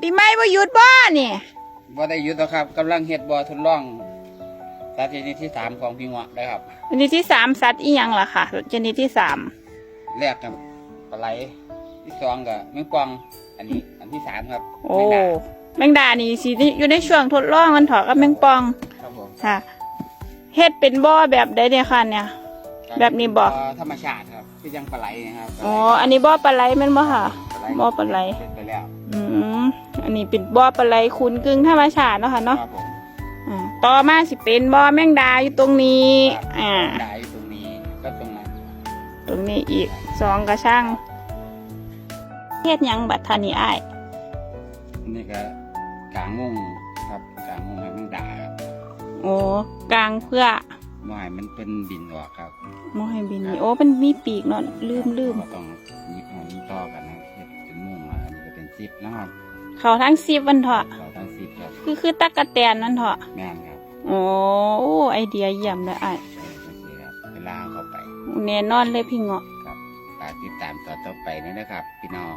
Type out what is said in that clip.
ปีใหม่บ่หยุดบ่นี่บ่ได้หยุดหรอกครับกำลังเฮ็ดบ่อทดลองสาธิตที่สามของพี่เงาะนะครับชนิดที่สามสัตว์อีหยังล่ะค่ะชนิดที่สามแรกกับปลาไหลที่สองกับแมงปองอันนี้อันที่สามครับโอ้แมงดาแมงดานี่สิอยู่ในช่วงทดลองกันเถอะกับแมงปองครับผมค่ะเฮ็ดเป็นบ่อแบบใดเนี่ยค่ะเนี่ย แบบนี้บ่ธรรมชาติครับคือยังปลาไหลนะครับปลาไหลอ๋ออันนี้บ่อปลาไหลแม่นบ่ค่ะปลาไหล บ่อปลาไหลเป็นไปแล้วอืมอันนี้เป็นบ่อปลาไหลคุณกึ่งธรรมชาติเนาะค่ะเนาะครับผมอ่าต่อมาสิเป็นบ่อแมงดาอยู่ตรงนี้ อ่าปลาไหลอยู่ตรงนี้ก็ตรงนั้นตรงนี้อีกสองกระช่างเฮ็ดหยังบัดทานี่อ้ายอันนี่ก็กางมุงครับกางมุงให้แมงดาครับโอ้กลางเพื่อบ่ให้มันเป็นบินออกครับมอให้บินนี่โอ้เป็นมีปีกเนาะลืมลืมก็ต้อง อันนี้ก็เป็นซิปนะครับเขาทั้งซีบวันเถอะเราตั้งซิปครับคือคือตักกะแตนนั่นเถอะแม่นครับโอ้ไอเดียเยี่ยมเลยอ้ายเออจังซี่ครับเวลาเข้าไปแน่นอนเลยพี่เงาะครับฝากติดตามต่อต่อไปนี่นะครับ พี่น้อง